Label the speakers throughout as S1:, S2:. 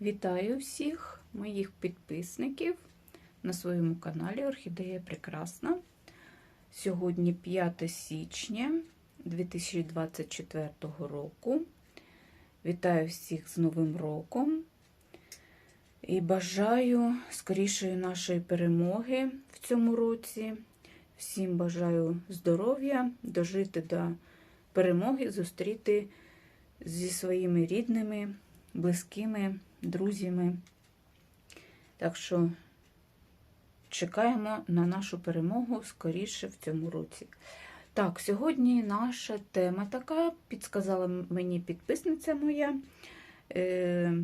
S1: Вітаю всіх моїх підписників на своєму каналі Орхідея Прекрасна. Сьогодні 5 січня 2024 року. Вітаю всіх з Новим роком і бажаю скорішої нашої перемоги в цьому році. Всім бажаю здоров'я, дожити до перемоги, зустріти зі своїми рідними, близькими, друзями. Так що чекаємо на нашу перемогу скоріше в цьому році. Так, сьогодні наша тема така, підсказала мені підписниця моя. Е,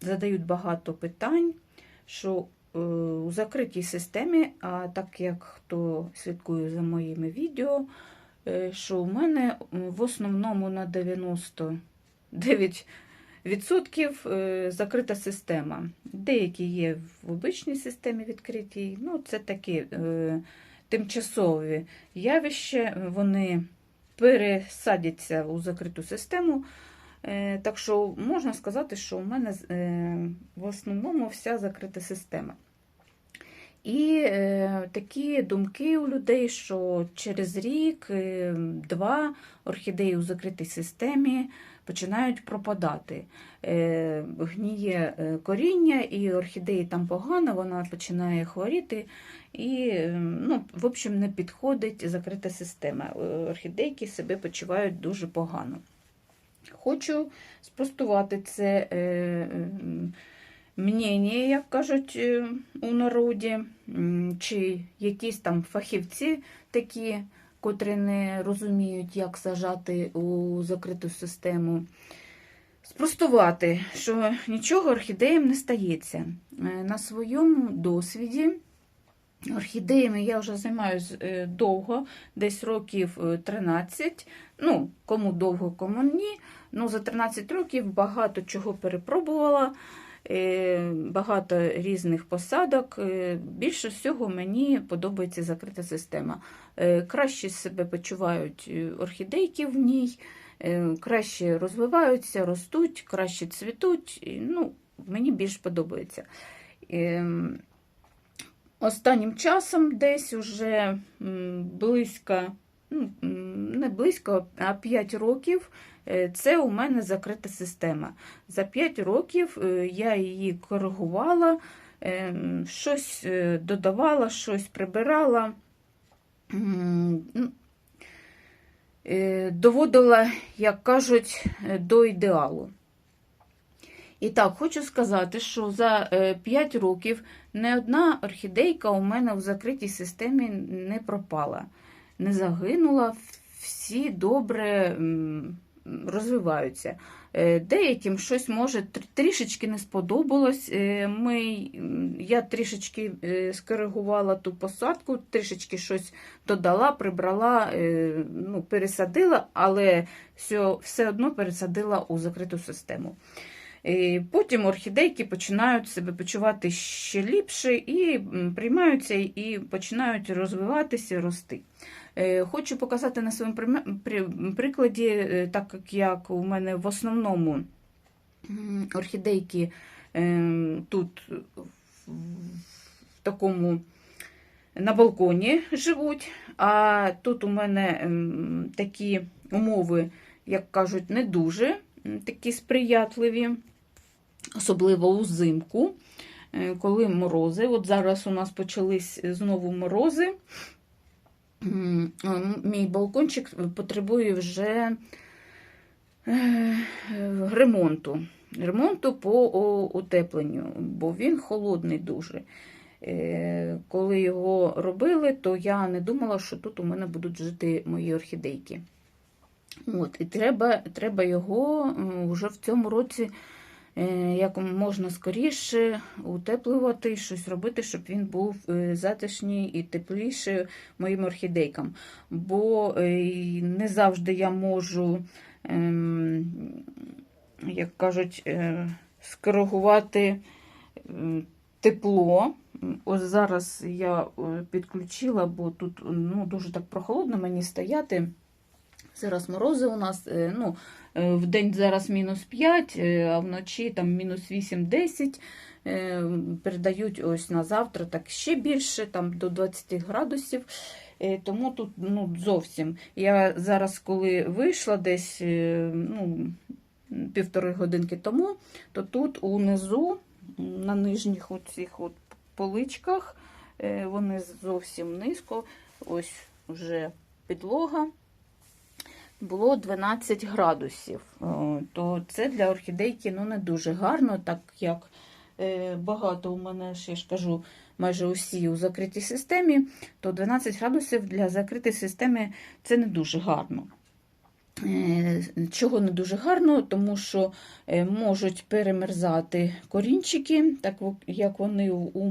S1: задають багато питань, що е, у закритій системі, а так як хто слідкує за моїми відео, е, що у мене в основному на 99% е, закрита система. Деякі є в обичній системі відкритій, ну це такі е, тимчасові явища, вони пересадяться у закриту систему. Е, Так що можна сказати, що у мене в основному вся закрита система. І такі думки у людей, що через рік, два орхідеї у закритій системі починають пропадати. Е, гніє е, коріння, і орхідеї там погано, вона починає хворіти, і, е, ну, в общем, не підходить закрита система. Е, Орхідейки себе почувають дуже погано. Хочу спростувати це мнення, як кажуть у народі, чи якісь там фахівці такі, котрі не розуміють, як сажати у закриту систему. Спростувати, що нічого орхідеям не стається. Е, На своєму досвіді орхідеями я вже займаюся е, довго, десь років е, 13. Ну, кому довго, кому ні. Ну, за 13 років багато чого перепробувала, е, багато різних посадок. Е, Більше всього мені подобається закрита система. Е, Краще себе почувають е, орхідейки в ній, е, краще розвиваються, ростуть, краще цвітуть. Ну, мені більш подобається. Ем, Останнім часом десь уже близько, не близько, а 5 років е, це у мене закрита система. За 5 років е, я її коригувала, е, щось додавала, щось прибирала, ну, доводила, як кажуть, до ідеалу. І так, хочу сказати, що за 5 років не одна орхідейка у мене в закритій системі не пропала, не загинула, всі добре розвиваються. Е, Деяким щось може трішечки не сподобалось. Е, Ми, я трішечки е, скоригувала ту посадку, трішечки щось додала, прибрала, ну, пересадила, але все, все одно пересадила у закриту систему. І Потім орхідейки починають себе почувати ще ліпше і приймаються і починають розвиватися, рости. Е, Хочу показати на своєму прикладі, е, так як- у мене в основному орхідейки е, тут в такому на балконі живуть, а тут у мене ем, такі умови, як кажуть, не дуже такі сприятливі, особливо узимку, е, коли морози. От зараз у нас почались знову морози. М, Мій балкончик потребує вже е, ремонту. Ремонту по утепленню, бо він холодний дуже. Е, Коли його робили, то я не думала, що тут у мене будуть жити мої орхідейки. От, і треба, треба його вже в цьому році як можна скоріше утеплювати, щось робити, щоб він був е, затишній і тепліший моїм орхідейкам. Бо е, не завжди я можу, ем, як кажуть, е, скоригувати тепло. Ось зараз я е, підключила, бо тут ну, дуже так прохолодно мені стояти. Зараз морози у нас, е, ну, е, в день зараз мінус 5, е, а вночі там мінус 8-10. Е, Передають ось на завтра так ще більше, там до 20 градусів. Е, Тому тут ну, зовсім. Я зараз, коли вийшла десь е, ну, півтори годинки тому, то тут унизу, на нижніх оцих от поличках, е, вони зовсім низько, ось вже підлога. Було 12 градусів. То це для орхідейки ну, не дуже гарно, так як е, багато у мене, ще ж кажу, майже усі у закритій системі, то 12 градусів для закритої системи це не дуже гарно. Е, Чого не дуже гарно, тому що е, можуть перемерзати корінчики, так як вони у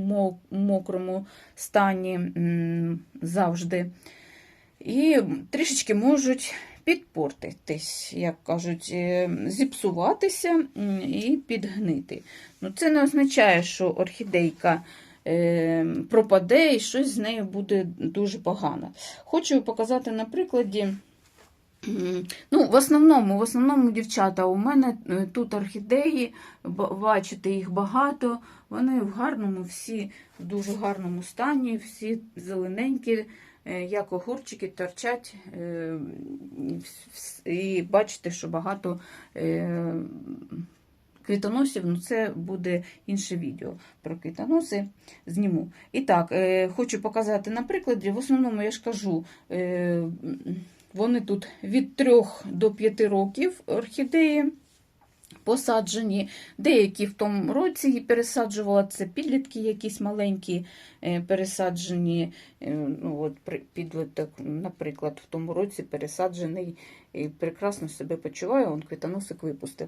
S1: мокрому стані завжди. І трішечки можуть підпортитись, як кажуть, е, зіпсуватися і підгнити. Ну, це не означає, що орхідейка е, пропаде і щось з нею буде дуже погано. Хочу показати на прикладі. Ну, в основному, в основному, дівчата, у мене е, тут орхідеї, ба- бачите, їх багато. Вони в гарному, всі в дуже гарному стані, всі зелененькі, як огурчики, торчать. е, І бачите, що багато е, квітоносів, ну це буде інше відео про квітоноси. Зніму. І так, е, хочу показати на прикладі. В основному я ж кажу. е, вони тут від 3 до 5 років орхідеї посаджені. Деякі в тому році її пересаджувала, це підлітки якісь маленькі е, пересаджені. е, Ну, от Підліток, наприклад, в тому році пересаджений і прекрасно себе почуває, он квітоносик випустив.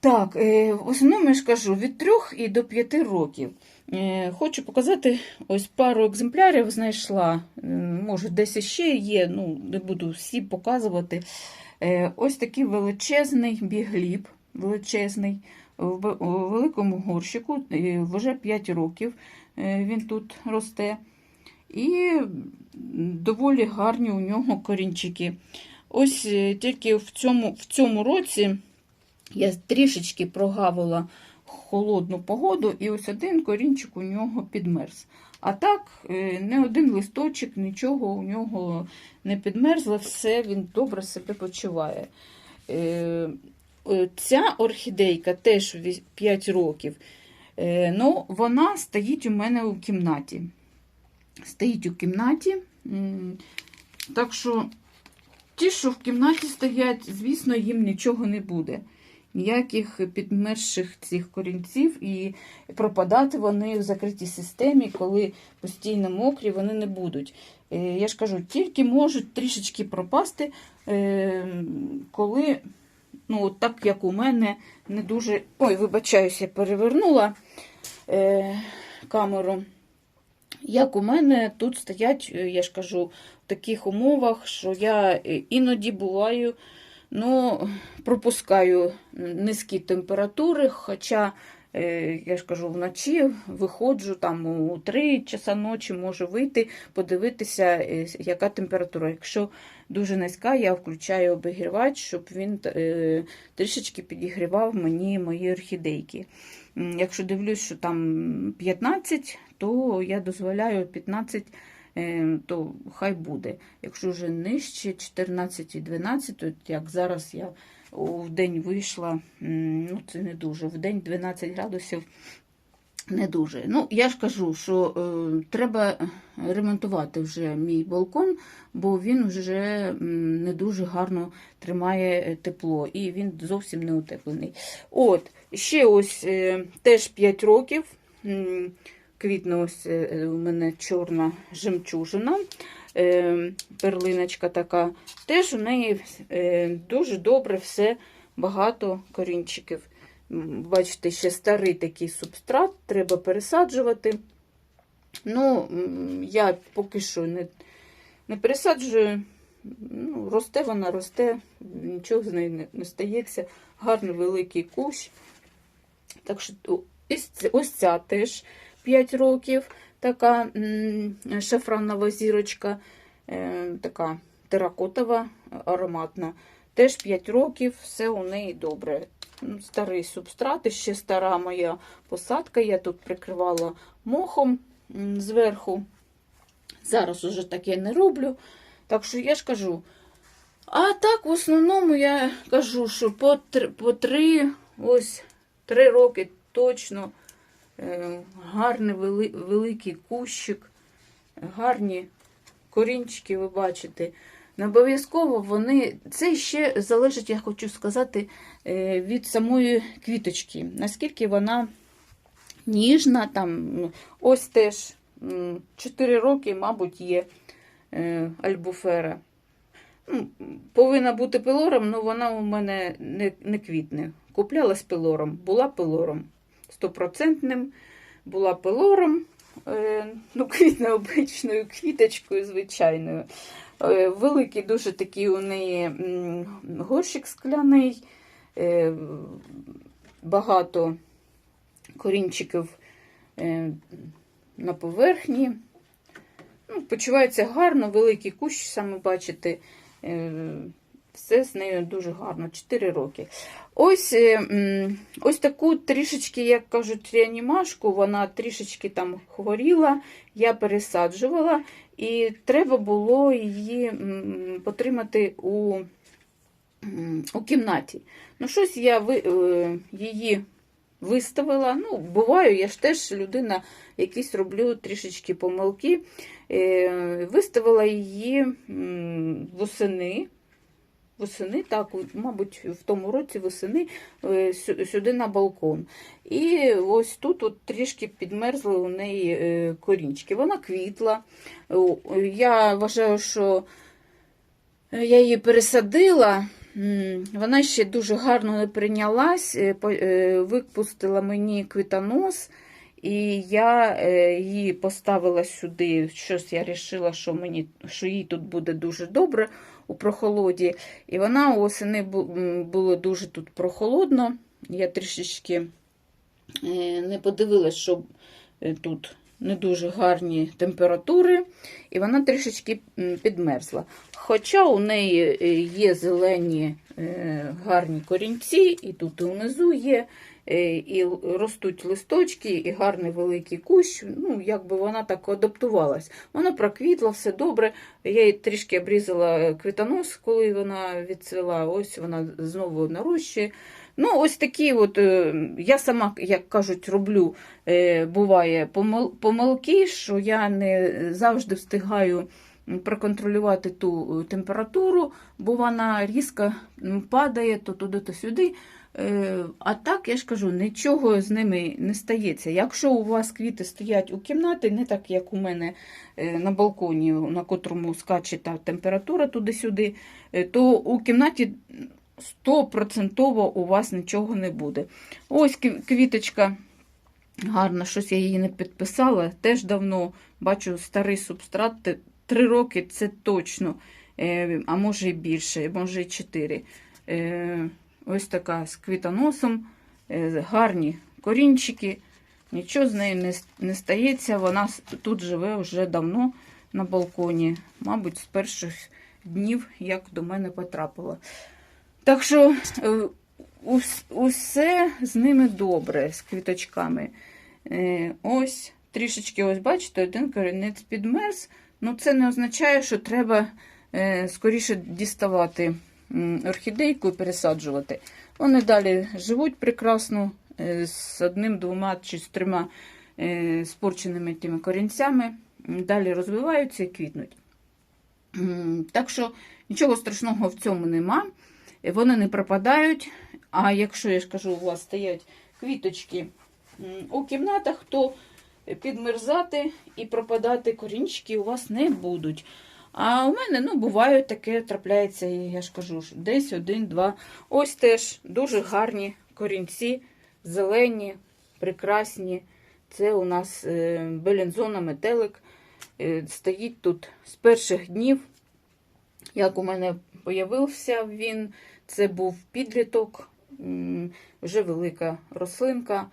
S1: Так, е, в основному я ж кажу від 3 і до 5 років. Хочу показати ось пару екземплярів знайшла. Може, десь ще є, ну, не буду всі показувати. Ось такий величезний бігліб, величезний, в великому горщику, е, вже 5 років е, він тут росте. І доволі гарні у нього корінчики. Ось е, тільки в цьому, в цьому році я трішечки прогавила холодну погоду, і ось один корінчик у нього підмерз. А так, не один листочок, нічого у нього не підмерзло, все він добре себе почуває. Е, Ця орхідейка теж 5 років. Е, Ну, вона стоїть у мене у кімнаті. Стоїть у кімнаті. Так що ті, що в кімнаті стоять, звісно, їм нічого не буде. Ніяких підмерзших цих корінців, і пропадати вони в закритій системі, коли постійно мокрі, вони не будуть. Е, Я ж кажу, тільки можуть трішечки пропасти, коли, ну, от так як у мене, не дуже. Ой, вибачаюся, перевернула е, камеру. Як у мене тут стоять, е, я ж кажу, в таких умовах, що я е, іноді буваю, ну, пропускаю низькі температури, хоча, я ж кажу, вночі виходжу там у 3 часа ночі, можу вийти, подивитися, е, яка температура. Якщо дуже низька, я включаю обігрівач, щоб він е, трішечки підігрівав мені мої орхідейки. Якщо дивлюсь, що там 15, то я дозволяю 15, е, то хай буде. Якщо вже нижче 14 і 12, то як зараз я в день вийшла, ну це не дуже, в день 12 градусів не дуже. Ну, я ж кажу, що е, треба ремонтувати вже мій балкон, бо він вже не дуже гарно тримає е, тепло і він зовсім не утеплений. От, ще ось е, теж 5 років. Квітне ось е, у мене чорна жемчужина, е, перлиночка така. Теж у неї е, дуже добре все, багато корінчиків. Бачите, ще старий такий субстрат, треба пересаджувати. Ну, я поки що не, не пересаджую. Ну, росте вона, росте, нічого з нею не, не стається. Гарний великий кущ. Так що ось ця теж 5 років, така шафранова зірочка, е, така теракотова, ароматна. Теж 5 років, все у неї добре. Ну, Старий субстрат, ще стара моя посадка. Я тут прикривала мохом зверху. Зараз уже таке не роблю. Так що я ж кажу. А так, в основному я кажу, що по три, по три, ось три роки точно гарний вели, великий кущик, гарні корінчики, ви бачите. Не обов'язково вони. Це ще залежить, я хочу сказати, е, від самої квіточки. Наскільки вона ніжна, там, ось теж 4 роки, мабуть, є е, альбуфера. Ну, Повинна бути пилором, але вона у мене не, не квітне. Купляла з пилором, була пилором. Стопроцентним була пилором, е, ну, обичною квіточкою, звичайною. Е, Великий дуже такий у неї горщик скляний, е, багато корінчиків на поверхні. Ну, Почувається гарно, великий кущ, саме бачите, все з нею дуже гарно, 4 роки. Ось е, ось таку трішечки, як кажуть, реанімашку, вона трішечки там хворіла, я пересаджувала, і треба було її потримати у, у кімнаті. Ну, щось я ви, е, її виставила. Ну, буваю, я ж теж людина, якісь роблю трішечки помилки. Е, Виставила її восени. Восени, так, мабуть, в тому році восени е, сюди на балкон. І ось тут от трішки підмерзли у неї е, корінчики. Вона квітла. Я вважаю, що я її пересадила. Вона ще дуже гарно не прийнялась, е, випустила мені квітонос, і я її поставила сюди. Щось я вирішила, що, мені, що їй тут буде дуже добре у прохолоді. І вона осени було дуже тут прохолодно. Я трішечки е, не подивилась, що е, тут не дуже гарні температури, і вона трішечки підмерзла. Хоча у неї е, є зелені е, гарні корінці, і тут і внизу є, е, і ростуть листочки, і гарний великий кущ. Ну, якби вона так адаптувалась. Вона проквітла, все добре. Я їй трішки обрізала квітонос, коли вона відцвіла. Ось вона знову нарощує. Ну, ось такі, от, е, я сама, як кажуть, роблю, е, буває помилки, що я не завжди встигаю проконтролювати ту е, температуру, бо вона різко падає то туди, то сюди. А так, я ж кажу, нічого з ними не стається. Якщо у вас квіти стоять у кімнаті, не так, як у мене на балконі, на котрому скаче та температура туди-сюди, то у кімнаті стопроцентово у вас нічого не буде. Ось квіточка гарна, щось я її не підписала. Теж давно бачу старий субстрат. Три роки це точно, е, а може і більше, може і чотири. Е, Ось така з квітоносом, е, гарні корінчики. Нічого з нею не, стається. Вона тут живе вже давно на балконі, мабуть, з перших днів, як до мене потрапила. Так що е, усе з ними добре, з квіточками. Е, Ось, трішечки, ось бачите, один корінець підмерз. Ну, це не означає, що треба е, скоріше діставати орхідейку і пересаджувати. Вони далі живуть прекрасно з одним, двома чи з трьома спорченими тими корінцями. Далі розвиваються і квітнуть. Так що нічого страшного в цьому нема. Вони не пропадають. А якщо, я ж кажу, у вас стоять квіточки у кімнатах, то підмерзати і пропадати корінчики у вас не будуть. А у мене, ну, буває таке трапляється, я ж кажу, десь один, два. Ось теж дуже гарні корінці, зелені, прекрасні. Це у нас е, белінзона метелик. Е, стоїть тут з перших днів. Як у мене появився він, це був підліток, вже велика рослинка.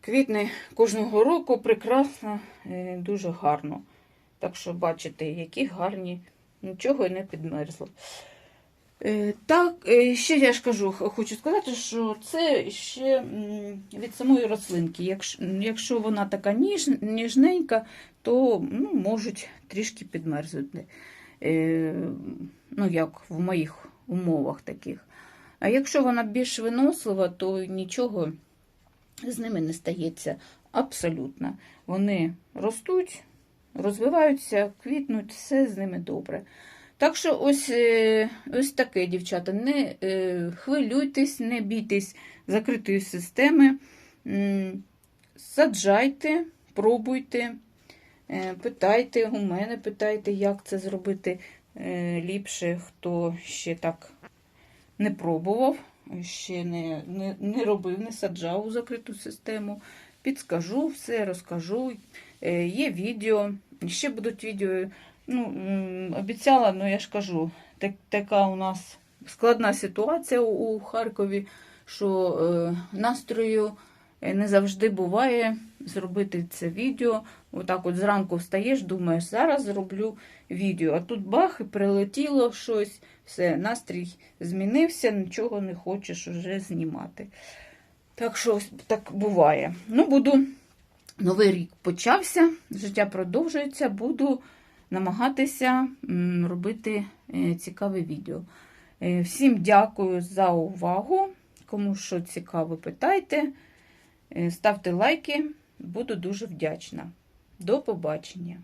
S1: Квітне кожного року прекрасно, е, дуже гарно. Так що бачите, які гарні нічого не підмерзло. Е, Так, е, ще я ж кажу, хочу сказати, що це ще від самої рослинки. Якщо, якщо вона така ніж, ніжненька, то ну, можуть трішки підмерзнути. Е, Ну, як в моїх умовах таких. А якщо вона більш винослива, то нічого з ними не стається абсолютно. Вони ростуть, розвиваються, квітнуть, все з ними добре. Так що ось, е, ось таке, дівчата. Не е, хвилюйтесь, не бійтесь закритої системи. Саджайте, пробуйте, питайте у мене, питайте, як це зробити е, ліпше, хто ще так не пробував, ще не, не, не робив, не саджав у закриту систему. Підскажу все, розкажу. Е, Є відео, ще будуть відео. Ну, обіцяла, ну я ж кажу, так, така у нас складна ситуація у, Харкові, що е, настрою е, не завжди буває зробити це відео. Отак от зранку встаєш, думаєш, зараз зроблю відео. А тут бах, і прилетіло щось, все, настрій змінився, нічого не хочеш вже знімати. Так що ось так буває. Ну, буду. Новий рік почався, життя продовжується, буду намагатися робити е, цікаве відео. Е, Всім дякую за увагу. Кому що цікаво, питайте, Е, ставте лайки, буду дуже вдячна. До побачення!